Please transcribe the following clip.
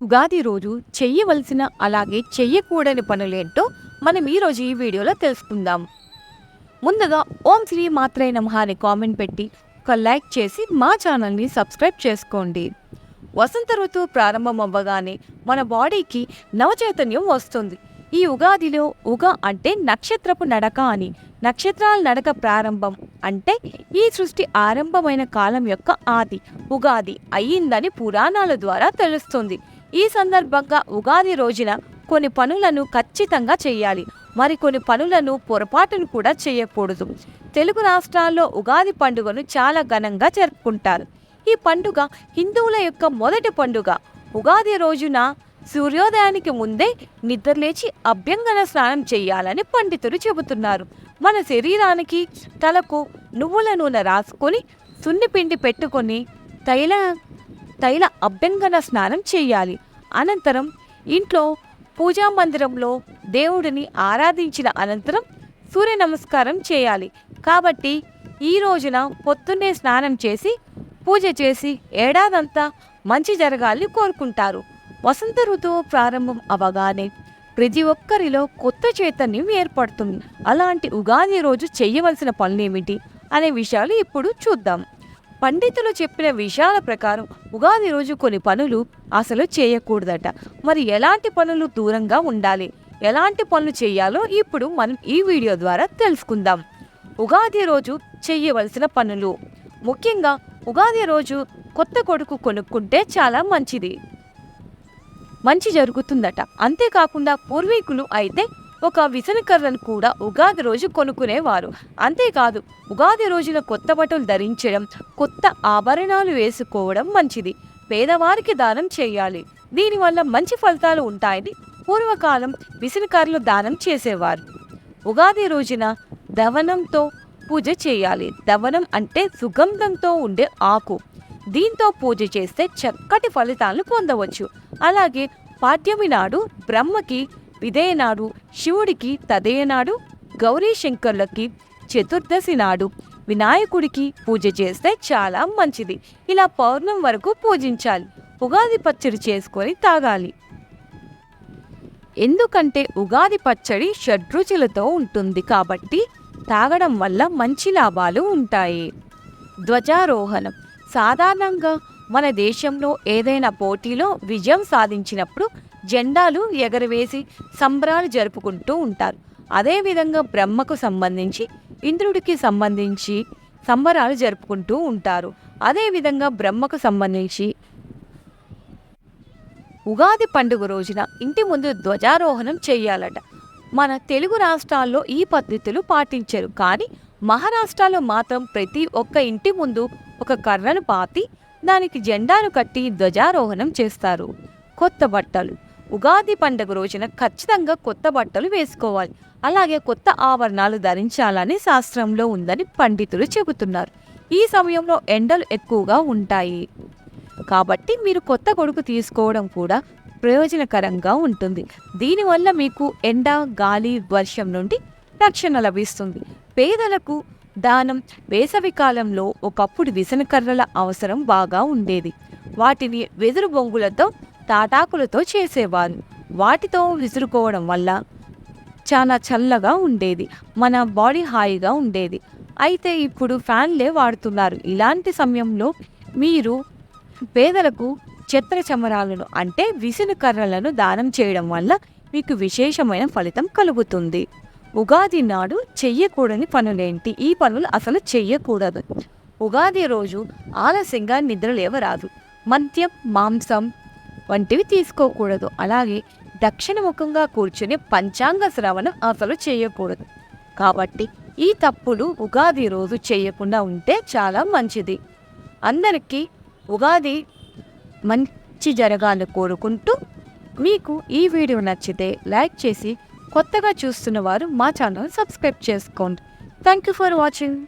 ఉగాది రోజు చెయ్యవలసిన అలాగే చెయ్యకూడని పనులేంటో మనం ఈరోజు ఈ వీడియోలో తెలుసుకుందాం. ముందుగా ఓం శ్రీ మాత్రే నమః అని కామెంట్ పెట్టి ఒక లైక్ చేసి మా ఛానల్ని సబ్స్క్రైబ్ చేసుకోండి. వసంత ఋతువు ప్రారంభం అవ్వగానే మన బాడీకి నవచైతన్యం వస్తుంది. ఈ ఉగాదిలో ఉగ అంటే నక్షత్రపు నడక అని నక్షత్రాల నడక ప్రారంభం అంటే ఈ సృష్టి ఆరంభమైన కాలం యొక్క ఆది ఉగాది అయ్యిందని పురాణాల ద్వారా తెలుస్తుంది. ఈ సందర్భంగా ఉగాది రోజున కొన్ని పనులను ఖచ్చితంగా చేయాలి. మరికొన్ని పనులను పొరపాటును కూడా చేయకూడదు. తెలుగు రాష్ట్రాల్లో ఉగాది పండుగను చాలా ఘనంగా జరుపుకుంటారు. ఈ పండుగ హిందువుల యొక్క మొదటి పండుగ. ఉగాది రోజున సూర్యోదయానికి ముందే నిద్రలేచి అభ్యంగన స్నానం చేయాలని పండితులు చెబుతున్నారు. మన శరీరానికి తలకు నువ్వుల నూనె రాసుకొని సున్నిపిండి పెట్టుకొని తైల తైల అభ్యంగన స్నానం చేయాలి. అనంతరం ఇంట్లో పూజా మందిరంలో దేవుడిని ఆరాధించిన అనంతరం సూర్య నమస్కారం చేయాలి. కాబట్టి ఈ రోజున పొద్దున్నే స్నానం చేసి పూజ చేసి ఏడాదంతా మంచి జరగాలని కోరుకుంటారు. వసంత ఋతువు ప్రారంభం అవగానే ప్రతి ఒక్కరిలో కొత్త చైతన్యం ఏర్పడుతుంది. అలాంటి ఉగాది రోజు చేయవలసిన పనులేమిటి? అనే విషయాలు ఇప్పుడు చూద్దాం. పండితులు చెప్పిన విషయాల ప్రకారం ఉగాది రోజు కొన్ని పనులు అసలు చేయకూడదట. మరి ఎలాంటి పనులు దూరంగా ఉండాలి? ఎలాంటి పనులు చేయాలో ఇప్పుడు మనం ఈ వీడియో ద్వారా తెలుసుకుందాం. ఉగాది రోజు చేయవలసిన పనులు. ముఖ్యంగా ఉగాది రోజు కొత్త కొడుకు కొనుక్కుంటే చాలా మంచిది. మంచి జరుగుతుందట. అంతేకాకుండా పూర్వీకులు అయితే ఒక విసనకర్రను కూడా ఉగాది రోజు కొనుక్కునేవారు. అంతేకాదు ఉగాది రోజున కొత్త బట్టలు ధరించడం కొత్త ఆభరణాలు వేసుకోవడం మంచిది. పేదవారికి దానం చేయాలి. దీనివల్ల మంచి ఫలితాలు ఉంటాయని పూర్వకాలం విసనకర్రలు దానం చేసేవారు. ఉగాది రోజున దవనంతో పూజ చేయాలి. దవనం అంటే సుగంధంతో ఉండే ఆకు. దీంతో పూజ చేస్తే చక్కటి ఫలితాలను పొందవచ్చు. అలాగే పాఠ్యమి నాడు బ్రహ్మకి ఇదేనాడు శివుడికి తదయనాడు గౌరీశంకర్లకి చతుర్దశి నాడు. వినాయకుడికి పూజ చేస్తే చాలా మంచిది. ఇలా పౌర్ణం వరకు పూజించాలి. ఉగాది పచ్చడి చేసుకొని తాగాలి. ఎందుకంటే ఉగాది పచ్చడి షడ్రుచులతో ఉంటుంది కాబట్టి తాగడం వల్ల మంచి లాభాలు ఉంటాయి. ధ్వజారోహణం. సాధారణంగా మన దేశంలో ఏదైనా పోటీలో విజయం సాధించినప్పుడు జెండాలు ఎగరవేసి సంబరాలు జరుపుకుంటూ ఉంటారు. అదేవిధంగా బ్రహ్మకు సంబంధించి ఇంద్రుడికి సంబంధించి సంబరాలు జరుపుకుంటూ ఉంటారు. అదేవిధంగా బ్రహ్మకు సంబంధించి ఉగాది పండుగ రోజున ఇంటి ముందు ధ్వజారోహణం చేయాలట. మన తెలుగు రాష్ట్రాల్లో ఈ పద్ధతులు పాటించరు. కానీ మహారాష్ట్రలో మాత్రం ప్రతి ఒక్క ఇంటి ముందు ఒక కర్రను పాతి దానికి జెండాను కట్టి ధ్వజారోహణం చేస్తారు. కొత్త బట్టలు ఉగాది పండుగ రోజున ఖచ్చితంగా కొత్త బట్టలు వేసుకోవాలి. అలాగే కొత్త ఆభరణాలు ధరించాలని శాస్త్రంలో ఉందని పండితులు చెబుతున్నారు. ఈ సమయంలో ఎండలు ఎక్కువగా ఉంటాయి. కాబట్టి మీరు కొత్త కొడుకు తీసుకోవడం కూడా ప్రయోజనకరంగా ఉంటుంది. దీనివల్ల మీకు ఎండ గాలి వర్షం నుండి రక్షణ లభిస్తుంది. పేదలకు దానం వేసవి కాలంలో ఒకప్పుడు విసనకర్రల అవసరం బాగా ఉండేది. వాటిని వెదురు బొంగులతో తాటాకులతో చేసేవారు. వాటితో విసురుకోవడం వల్ల చాలా చల్లగా ఉండేది. మన బాడీ హాయిగా ఉండేది. అయితే ఇప్పుడు ఫ్యాన్లే వాడుతున్నారు. ఇలాంటి సమయంలో మీరు పేదలకు చెత్ర చమరాలను అంటే విసును కర్రలను దానం చేయడం వల్ల మీకు విశేషమైన ఫలితం కలుగుతుంది. ఉగాది నాడు చెయ్యకూడని పనులేంటి? ఈ పనులు అసలు చెయ్యకూడదు. ఉగాది రోజు ఆలస్యంగా నిద్ర లేవరాదు. మద్యం మాంసం వంటివి తీసుకోకూడదు. అలాగే దక్షిణముఖంగా కూర్చుని పంచాంగ శ్రవణం అసలు చేయకూడదు. కాబట్టి ఈ తప్పులు ఉగాది రోజు చేయకుండా ఉంటే చాలా మంచిది. అందరికీ ఉగాది మంచి జరగాలని కోరుకుంటూ మీకు ఈ వీడియో నచ్చితే లైక్ చేసి కొత్తగా చూస్తున్న వారు మా ఛానల్ సబ్స్క్రైబ్ చేసుకోండి. Thank you for watching.